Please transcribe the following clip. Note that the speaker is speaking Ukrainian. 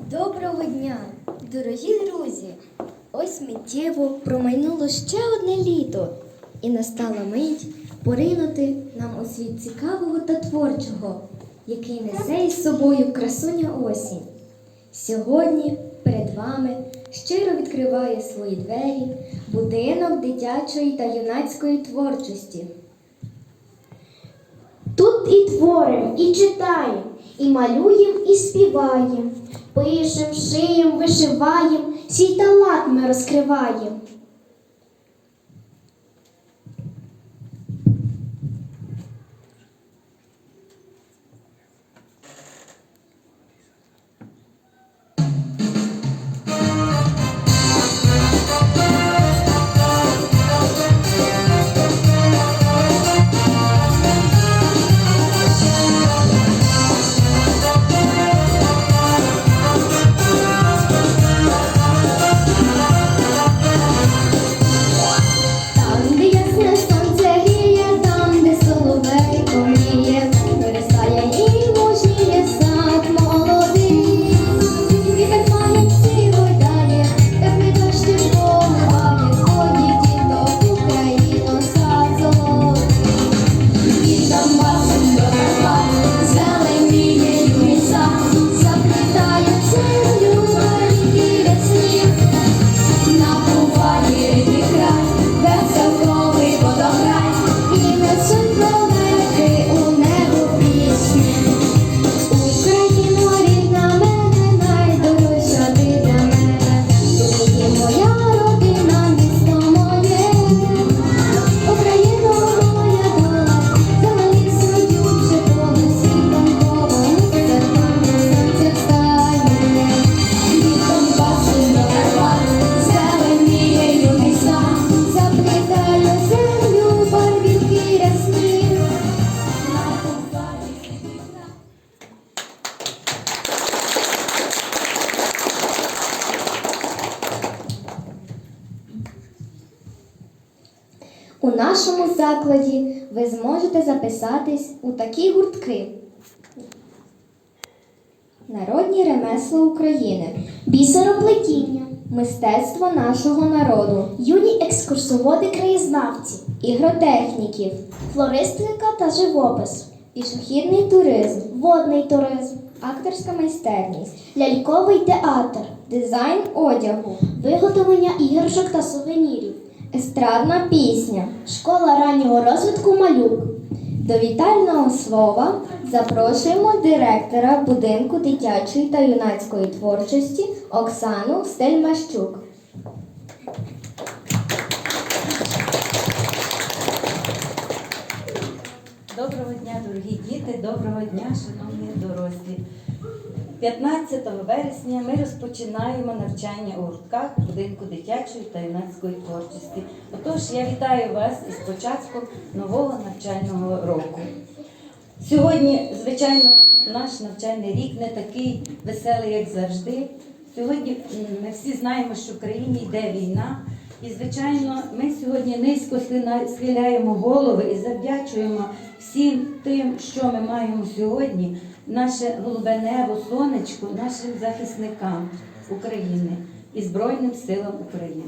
Доброго дня, дорогі друзі! Ось миттєво промайнуло ще одне літо, і настала мить поринути нам у світ цікавого та творчого, який несе із собою красуня осінь. Сьогодні перед вами щиро відкриває свої двері будинок дитячої та юнацької творчості. Тут і творим, і читаєм, і малюєм, і співаєм, пишем, шиєм, вишиваєм, свій талант ми розкриваєм. У нашому закладі ви зможете записатись у такі гуртки. Народні ремесла України, Бісероплетіння, мистецтво нашого народу, юні екскурсоводи краєзнавці, ігротехніків, флористика та живопис, пішохідний туризм, водний туризм, акторська майстерність, ляльковий театр, дизайн одягу, виготовлення іграшок та сувенірів, естрадна пісня. школа раннього розвитку малюк. До вітального слова запрошуємо директора будинку дитячої та юнацької творчості Оксану Стельмащук. Доброго дня, дорогі діти, доброго дня, шановні дорослі. 15 вересня ми розпочинаємо навчання у гуртках будинку дитячої та юнацької творчості. Отож, я вітаю вас із початком нового навчального року. Сьогодні, звичайно, наш навчальний рік не такий веселий, як завжди. Сьогодні ми всі знаємо, що в країні йде війна. І, звичайно, ми сьогодні низько схиляємо голови і завдячуємо всім тим, що ми маємо сьогодні, наше голубе небо, сонечко, нашим захисникам України і Збройним силам України.